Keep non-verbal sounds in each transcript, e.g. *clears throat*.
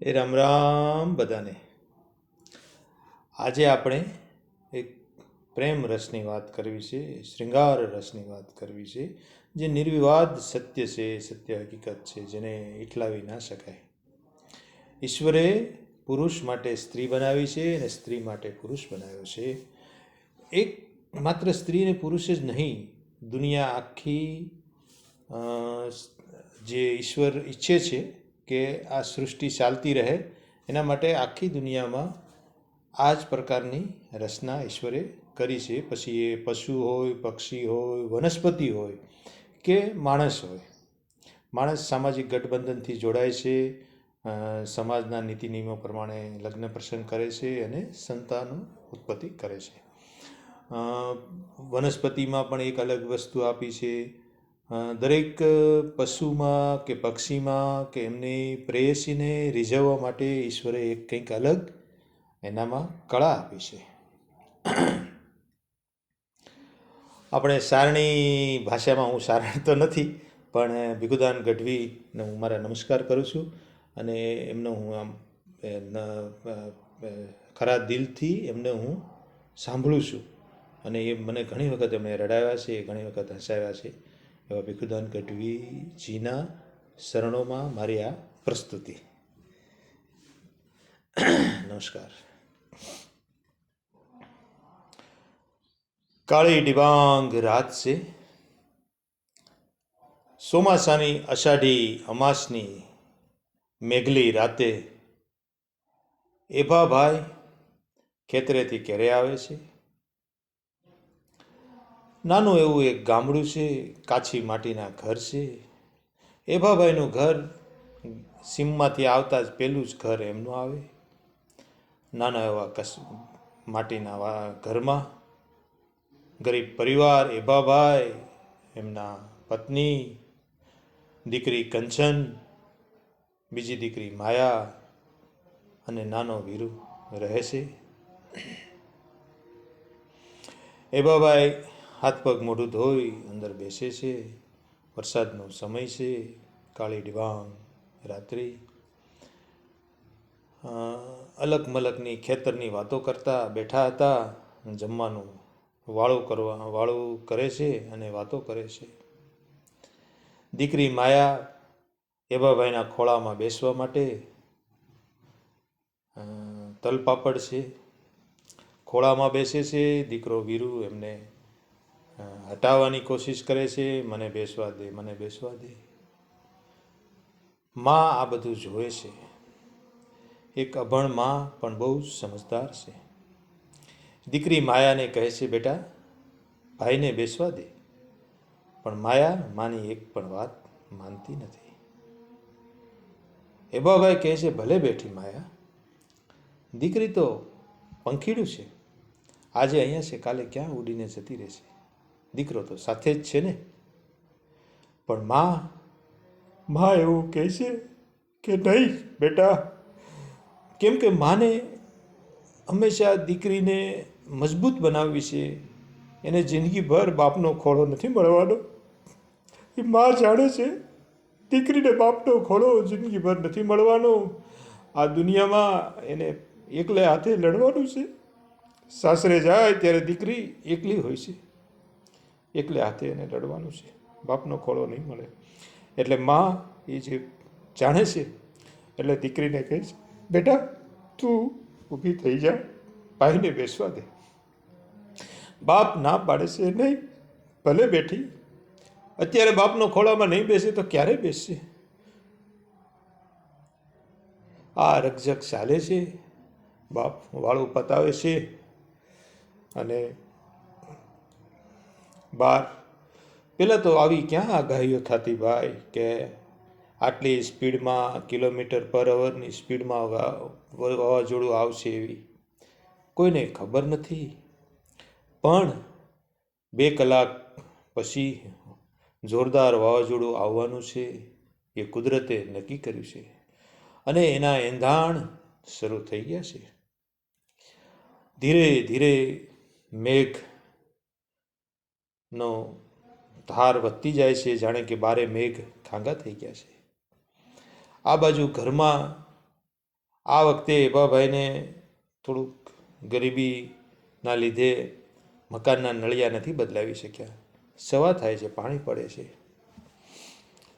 એ રામ રામ બધાને. આજે આપણે એક પ્રેમ રસની વાત કરવી છે, શૃંગાર રસની વાત કરવી છે, જે નિર્વિવાદ સત્ય છે, સત્ય હકીકત છે, જેને ઇટલાવી ના શકાય. ઈશ્વરે પુરુષ માટે સ્ત્રી બનાવી છે અને સ્ત્રી માટે પુરુષ બનાવ્યો છે. એક માત્ર સ્ત્રી અને પુરુષ જ નહીં, દુનિયા આખી જે ઈશ્વર ઈચ્છે છે કે આ સૃષ્ટિ ચાલતી રહે, એના માટે આખી દુનિયામાં આ જ પ્રકારની રચના ઈશ્વરે કરી છે. પછી એ પશુ હોય, પક્ષી હોય, વનસ્પતિ હોય કે માણસ હોય. માણસ સામાજિક ગઠબંધનથી જોડાય છે સમાજના નીતિ નિયમો પ્રમાણે લગ્ન પ્રસંગ કરે છે અને સંતાનો ઉત્પત્તિ કરે છે. વનસ્પતિમાં પણ એક અલગ વસ્તુ આપી છે. દરેક પશુમાં કે પક્ષીમાં કે એમની પ્રેયસીને રીઝવવા માટે ઈશ્વરે એક કંઈક અલગ એનામાં કળા આપી છે. આપણે સારણી ભાષામાં હું સારણ તો નથી, પણ ભીખુદાન ગઢવીને હું મારા નમસ્કાર કરું છું અને એમનો હું આમ ખરા દિલથી એમને હું સાંભળું છું. અને એ મને ઘણી વખત એમણે રડાવ્યા છે, ઘણી વખત હસાવ્યા છે. એવા ભીખુદાન ગઢવીજીના શરણોમાં મારી આ પ્રસ્તુતિ. નમસ્કાર. કાળી ડિબાંગ રાત છે ચોમાસાની અષાઢી અમાસની મેઘલી રાતે એભાભાઈ ખેતરેથી ઘેરે આવે છે. નાનું એવું એક ગામડું છે, કાચી માટીના ઘર છે. એભાભાઈનું ઘર સીમમાંથી આવતા જ પહેલું જ ઘર એમનું આવે. નાના એવા કસ માટીના ઘરમાં ગરીબ પરિવાર, એભાભાઈ, એમના પત્ની, દીકરી કંચન, બીજી દીકરી માયા અને નાનો વીરુ રહે છે. એભાભાઈ હાથ પગ મોઢું ધોઈ અંદર બેસે છે. વરસાદનો સમય છે. કાળી ડિબાંગ રાત્રિ. અલગ મલકની ખેતરની વાતો કરતા બેઠા હતા. જમવાનું વાળું કરવા, વાળું કરે છે અને વાતો કરે છે. દીકરી માયા એભાભાઈના ખોળામાં બેસવા માટે તલપાપડ છે. ખોળામાં બેસે છે. દીકરો વીરુ એમને હટાવવાની કોશિશ કરે છે, મને બેસવા દે, મને બેસવા દે. માં આ બધું જોવે છે. એક અભણમાં પણ બહુ સમજદાર છે. દીકરી માયાને કહે છે, બેટા, ભાઈને બેસવા દે. પણ માયા માની એક પણ વાત માનતી નથી. એબાભાઈ કહે છે, ભલે બેઠી માયા, દીકરી તો પંખીડું છે. આજે અહીંયા છે, કાલે ક્યાં ઉડીને જતી રહેશે? દીકરો તો સાથે જ છે ને? પણ માં માં એવું કહે છે કે નહીં, બેટા. કેમ કે માને હંમેશા દીકરીને મજબૂત બનાવવી છે. એને જિંદગીભર બાપનો ખોળો નથી મળવાનો. એ મા જાણે છે દીકરીને બાપનો ખોળો જિંદગીભર નથી મળવાનો. આ દુનિયામાં એને એકલે હાથે લડવાનું છે. સાસરે જાય ત્યારે દીકરી એકલી હોય છે. એકલે હાથે એને લડવાનું છે. બાપનો ખોળો નહીં મળે. એટલે માં એ જે જાણે છે, એટલે દીકરીને કહે છે, બેટા, તું ઊભી થઈ જા, ભાઈને બેસવા દે. બાપ ના પાડે છે નહીં ભલે બેઠી. અત્યારે બાપનો ખોળામાં નહીં બેસે તો ક્યારે બેસશે? આ રકઝક ચાલે છે. બાપ વાળું પતાવે છે અને બાર. પેલા તો આવી ક્યાં આગાહીઓ થતી ભાઈ કે આટલી સ્પીડમાં, કિલોમીટર પર અવરની સ્પીડમાં વાવાઝોડું આવશે એવી? કોઈને ખબર નથી. પણ બે કલાક પછી જોરદાર વાવાઝોડું આવવાનું છે, એ કુદરતે નક્કી કર્યું છે. અને એના એંધાણ શરૂ થઈ ગયા છે. ધીરે ધીરે મેઘ નો ધાર વધતી જાય છે, જાણે કે બારે મેઘ ખાંગા થઈ ગયા છે. આ બાજુ ઘરમાં આ વખતે એભાભાઈને થોડુંક ગરીબીના લીધે મકાનના નળિયા નથી બદલાવી શક્યા. સવા થાય છે, પાણી પડે છે.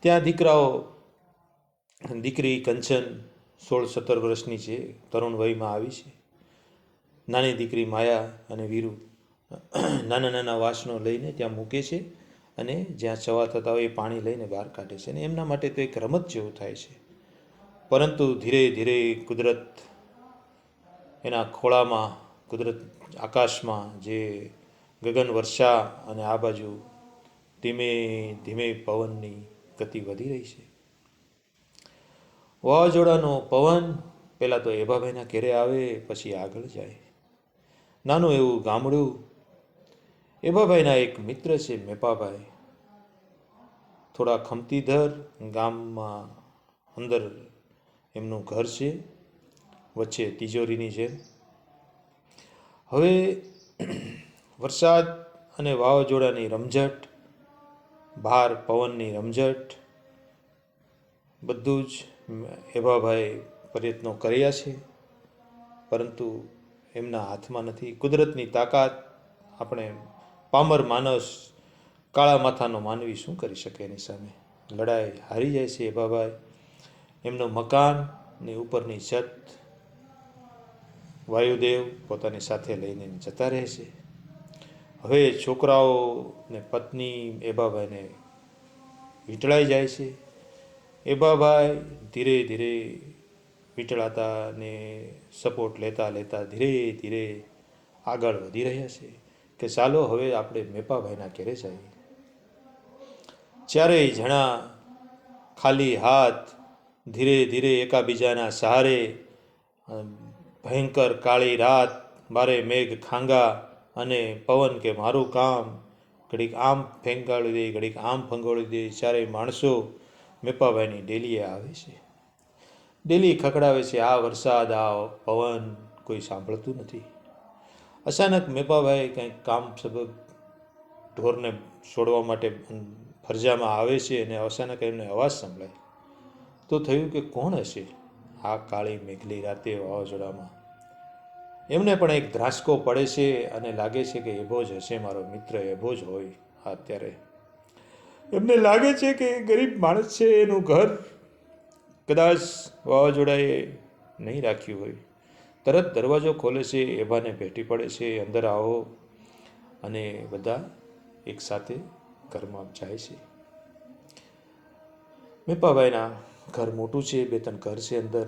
ત્યાં દીકરાઓ, દીકરી કંચન સોળ સત્તર વર્ષની છે, તરુણ વયમાં આવી છે. નાની દીકરી માયા અને વીરુ *clears throat* નાના નાના વાસણો લઈને ત્યાં મૂકે છે અને જ્યાં સવા થતા હોય એ પાણી લઈને બહાર કાઢે છે. અને એમના માટે તો એક રમત જેવું થાય છે. પરંતુ ધીરે ધીરે કુદરત એના ખોળામાં, કુદરત આકાશમાં જે ગગન, વર્ષા અને આ બાજુ ધીમે ધીમે પવનની ગતિ વધી રહી છે. વાવાઝોડાનો પવન પહેલાં તો એભાભાઈના ઘેરે આવે, પછી આગળ જાય. નાનું એવું ગામડું એભાભાઈના એક મિત્ર છે મેપાભાઈ. થોડા ખમતીધર ગામમાં અંદર એમનું ઘર છે, વચ્ચે તિજોરીની જેમ. હવે વરસાદ અને વાવાઝોડાની રમઝટ, બહાર પવનની રમઝટ, બધું જ એભાભાઈ પ્રયત્નો કર્યા છે. પરંતુ એમના હાથમાં નથી. કુદરતની તાકાત આપણે પામર માનસ કાળા માથાનો માનવી શું કરી શકે એની સામે? લડાઈ હારી જાય છે બાબાએ. એમનું મકાનની ઉપરની છત વાયુદેવ પોતાની સાથે લઈને જતા રહે છે. હવે છોકરાઓ ને પત્ની એબાભાઈને વીંટળાઈ જાય છે. એબાભાઈ ધીરે ધીરે વીંટળાતા ને સપોર્ટ લેતા લેતા ધીરે ધીરે આગળ વધી રહ્યા છે. કે ચાલો હવે આપણે મેપાભાઈના ઘેરે જઈએ. ચારેય જણા ખાલી હાથ ધીરે ધીરે એકાબીજાના સહારે ભયંકર કાળી રાત મારે મેઘ ખાંગા અને પવન કે મારું કામ, ઘડીક આમ ફેંકાળી દે, ઘડીક આમ ફંગોળી દે, ચારેય માણસો મેપાભાઈની ડેલીએ આવે છે. ડેલી ખખડાવે છે, આ વરસાદ, આ પવન કોઈ સાંભળતું નથી. અચાનક મેપાભાઈ કંઈક કામ સબબ ઢોરને છોડવા માટે ફરજામાં આવે છે અને અચાનક એમને અવાજ સંભળાય. તો થયું કે કોણ હશે? આ કાળી મેઘલી રાતે વાવાઝોડામાં. એમને પણ એક ધ્રાસકો પડે છે અને લાગે છે કે એભો જ હશે, મારો મિત્ર એભો જ હોય અત્યારે. એમને લાગે છે કે ગરીબ માણસ છે, એનું ઘર કદાચ વાવાઝોડાએ નહીં રાખ્યું હોય. તરત દરવાજો ખોલે છે, એભાને ભેટી પડે છે, અંદર આવો અને બધા એકસાથે ઘરમાં જાય છે. મેપાભાઈના ઘર મોટું છે, બે ત્રણ ઘર છે અંદર.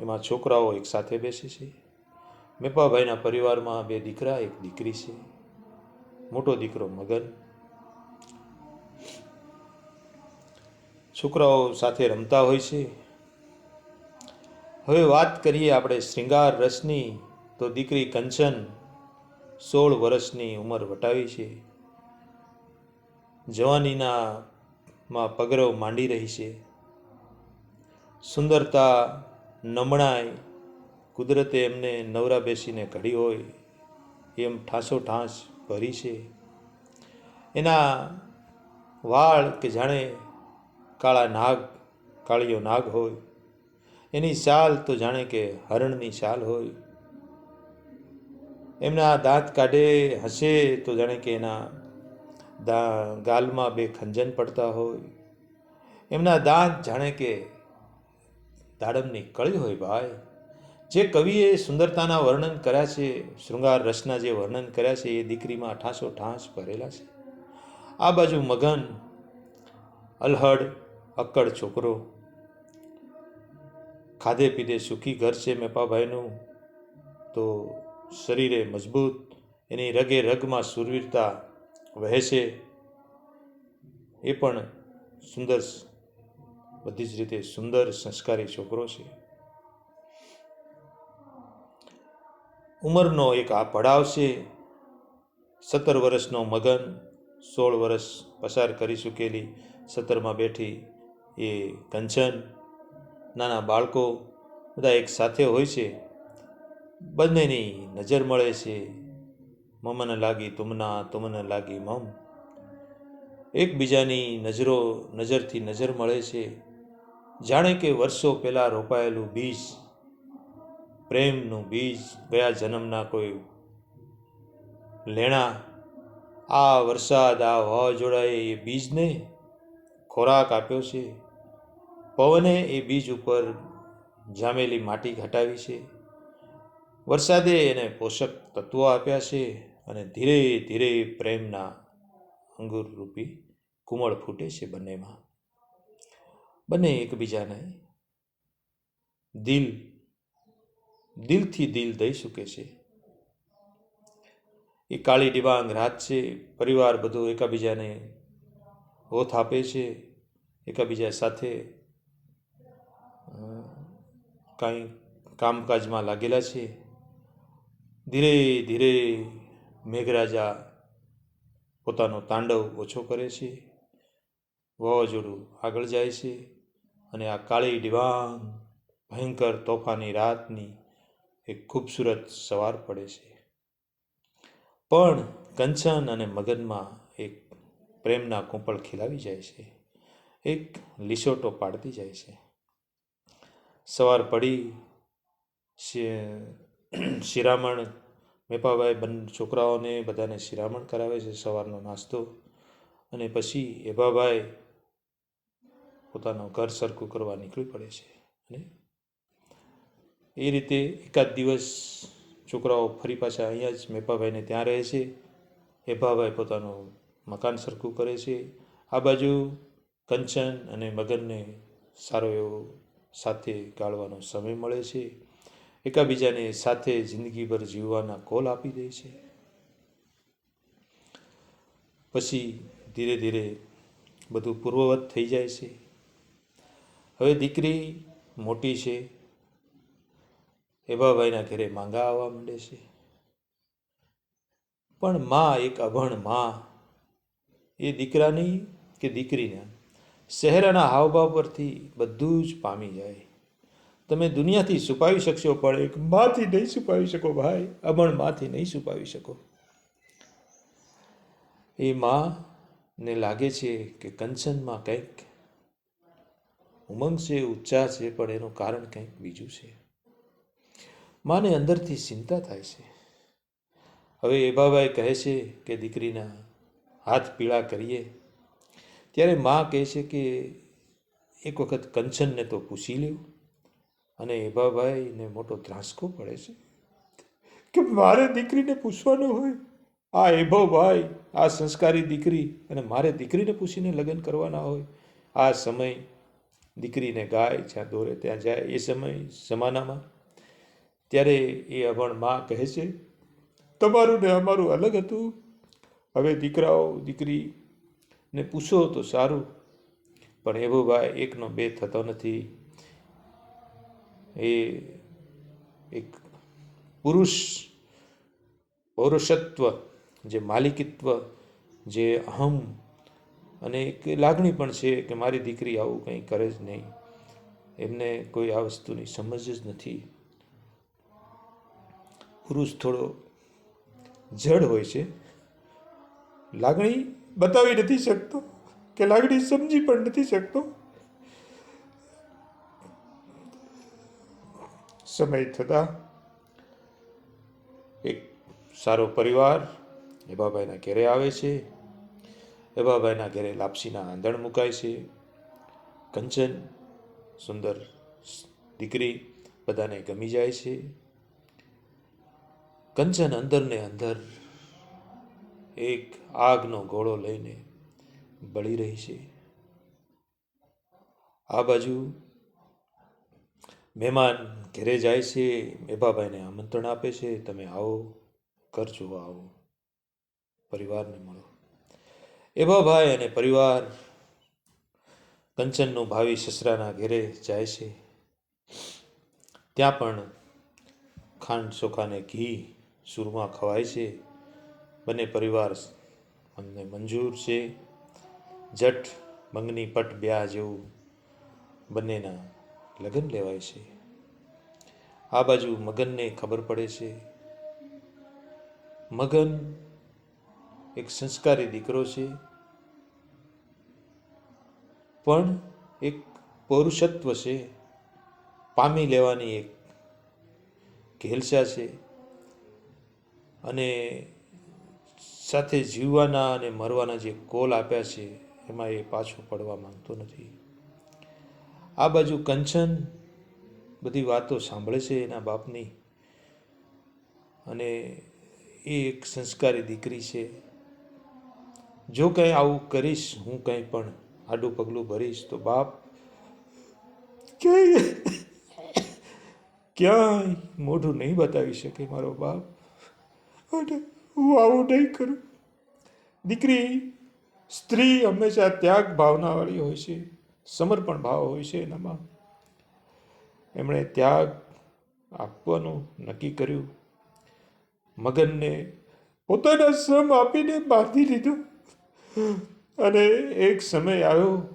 એમાં છોકરાઓ એકસાથે બેસે છે. મેપાભાઈના પરિવારમાં બે દીકરા, એક દીકરી છે. મોટો દીકરો મગન. છોકરાઓ સાથે રમતા હોય છે. હવે વાત કરીએ આપણે શ્રૃંગાર રસની. તો દીકરી કંચન સોળ વર્ષની ઉંમર વટાવી છે. જવાનીના માં પગરવ માંડી રહી છે. સુંદરતા નમણાઈ કુદરતે એમને નવરા બેસીને ઘડી હોય, એમ ઠાસો ઠાસ ભરી છે. એના વાળ કે જાણે કાળા નાગ, કાળીયો નાગ હોય. એની શાલ તો જાણે કે હરણની ચાલ હોય. એમના દાંત કાઢે હશે તો જાણે કે એના દા, ગાલમાં બે ખંજન પડતા હોય. એમના દાંત જાણે કે દાડમની કળી હોય ભાઈ. જે કવિએ સુંદરતાના વર્ણન કર્યા છે, શૃંગાર રસના જે વર્ણન કર્યા છે, એ દીકરીમાં ઠાંસો ઠાંસ ભરેલા છે. આ બાજુ મગન, અલહડ, અક્કડ છોકરો ખાધે પીધે સુખી ઘર છે મેપાભાઈનું, તો શરીરે મજબૂત, એની રગે રગમાં સુરવીરતા વહે છે એ પણ સુંદર બધી જ રીતે સુંદર સંસ્કારી છોકરો છે. ઉંમરનો એક આ પડાવ છે. સત્તર વર્ષનો મગન, સોળ વર્ષ પસાર કરી ચૂકેલી સત્તરમાં બેઠી એ કંચન નાના બાળકો બધા એક સાથે હોય છે. બંનેની નજર મળે છે. મમન લાગી તુમના, તુમને લાગી મમ. એકબીજાની નજરો, નજરથી નજર મળે છે. જાણે કે વર્ષો પહેલાં રોપાયેલું બીજ, પ્રેમનું બીજ ગયા જન્મના કોઈ લેણા. આ વરસાદ, આ વાવાઝોડાએ એ બીજને ખોરાક આપ્યો છે. પવને એ બીજ ઉપર જામેલી માટી ઘટાવી છે. વરસાદે એને પોષક તત્વો આપ્યા છે અને ધીરે ધીરે પ્રેમના અંગુર રૂપી કુમળ ફૂટે છે બંનેમાં. બંને એકબીજાને દિલ, દિલથી દિલ દઈ શકે છે. એ કાળી ડિબાંગ રાત છે, પરિવાર બધું એકાબીજાને ઓથ આપે છે, એકાબીજા સાથે કાંઈ કામકાજમાં લાગેલા છે? ધીરે ધીરે મેઘરાજા પોતાનો તાંડવ ઓછો કરે છે. વાવાઝોડું આગળ જાય છે અને આ કાળી ડિવાંગ ભયંકર તોફાની રાતની એક ખૂબસૂરત સવાર પડે છે. પણ કંચન અને મગનમાં એક પ્રેમના કૂંપળ ખીલાવી જાય છે. એક લીસોટો પાડતી જાય છે. સવાર પડી શિરામણ, મેપાભાઈ બંને, છોકરાઓને બધાને શિરામણ કરાવે છે સવારનો નાસ્તો. અને પછી એભાભાઈ પોતાનું ઘર સરખું કરવા નીકળી પડે છે. અને એ રીતે એકાદ દિવસ છોકરાઓ ફરી પાછા અહીંયા જ મેપાભાઈને ત્યાં રહે છે. એભાભાઈ પોતાનું મકાન સરખું કરે છે. આ બાજુ કંચન અને મગનને સારો એવો સાથે ગાળવાનો સમય મળે છે. એકાબીજાને સાથે જિંદગીભર જીવવાના કોલ આપી દે છે. પછી ધીરે ધીરે બધું પૂર્વવત થઈ જાય છે. હવે દીકરી મોટી છે. એભાભાઈના ઘરે માંગા આવવા માંડે છે. પણ માં એક અભણમાં એ દીકરાની કે દીકરીના? શહેરાના હાવભાવ પરથી બધું જ પામી જાય. તમે દુનિયાથી છુપાવી શકશો, પણ એક માથી નહીં છુપાવી શકો ભાઈ. અમણ માથી નહીં છુપાવી શકો. એ ને લાગે છે કે કંચનમાં કંઈક ઉમંગ છે ઉચ્ચાર છે, પણ એનું કારણ કંઈક બીજું છે. માને અંદરથી ચિંતા થાય છે. હવે એભાભાઈ કહે છે કે દીકરીના હાથ પીળા કરીએ. ત્યારે મા કહે છે કે એક વખત કંચનને તો પૂછી લેવું. અને એભાભાઈને મોટો ધ્રાસકો પડે છે કે મારે દીકરીને પૂછવાનું હોય. આ એભાભાઈ, આ સંસ્કારી દીકરી અને મારે દીકરીને પૂછીને લગ્ન કરવાના હોય. આ સમય દીકરીને ગાય, જ્યાં દોરે ત્યાં જાય, એ સમય જમાનામાં ત્યારે એ અભણ મા કહે છે, તમારું ને અમારું અલગ હતું. હવે દીકરાઓ દીકરીને પૂછો તો સારું. પણ એવો ભાઈ એકનો બે થતો નથી. એ એક પુરુષ પૌરુષત્વ, જે માલિકિત્વ, જે અહમ અને એક લાગણી પણ છે કે મારી દીકરી આવું કંઈ કરે જ નહીં. એમને કોઈ આ વસ્તુની સમજ જ નથી. પુરુષ થોડો જડ હોય છે. લાગણી બતાવી નથી શકતો, કે લાગણી સમજી પણ નથી શકતો. સમય થતાં એક સારો પરિવાર એભાભાઈના ઘેરે આવે છે. એભાભાઈના ઘેરે લાપસીના આંધણ મુકાય છે. કંચન, સુંદર દીકરી બધાને ગમી જાય છે. કંચન અંદર ને અંદર એક આગનો ઘોડો લઈને બળી રહી છે. આ બાજુ મહેમાન ઘેરે જાય છે. મેભાભાઈને આમંત્રણ આપે છે. તમે આવો ઘર જોવા આવો. પરિવારને મળો. એભાભાઈ અને પરિવાર કંચનનું ભાવિ સસરાના ઘેરે જાય છે. ત્યાં પણ ખાંડ ચોખાને ઘી, સૂરમાં ખવાય છે. બંને પરિવાર મને મંજૂર છે. જટ મંગની પટ બ્યાહ જેવું બંનેના લગ્ન લેવાય છે. આ બાજુ મગનને ખબર પડે છે. મગન એક સંસ્કારી દીકરો છે. પણ એક પૌરુષત્વ છે. પામી લેવાની એક ઘેલસા છે. અને સાથે જીવવાના અને મરવાના જે કોલ આપ્યા છે, એમાં એ પાછો પડવા માંગતો નથી. આ બાજુ કંચન બધી વાતો સાંભળે છે એના બાપની અને એ એક સંસ્કારી દીકરી છે. જો કંઈ આવું કરીશ, હું કંઈ પણ આડું પગલું ભરીશ, તો બાપ ક્યાંય ક્યાંય મોઢું નહીં બતાવી શકે મારો બાપ. હું આવું નહીં કરું. દીકરી, સ્ત્રી હંમેશા ત્યાગ ભાવનાવાળી હોય છે, સમર્પણ ભાવ હોય છે એનામાં. એમણે ત્યાગ આપવાનું નક્કી કર્યું. મગનને પોતાના શ્રમ આપીને બાંધી લીધો. અને એક સમય આવ્યો,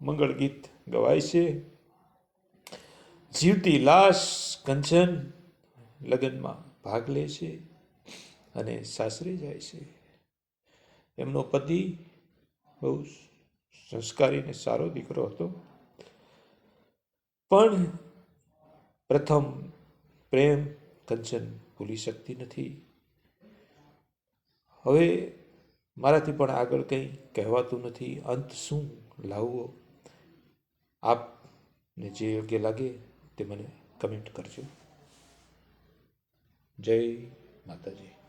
મંગળ ગીત ગવાય છે. જીવતી લાશ કંચન લગ્નમાં ભાગ લે છે. અને સાસરે જાય છે. એમનો પતિ બહુ સંસ્કારી અને સારો દીકરો હતો. પણ પ્રથમ પ્રેમ કંચન ભૂલી શકતી નથી. હવે મારાથી પણ આગળ કંઈ કહેવાતું નથી. અંત શું લાવવો? આપને જે યોગ્ય લાગે તે મને કમેન્ટ કરજો. જય માતાજી.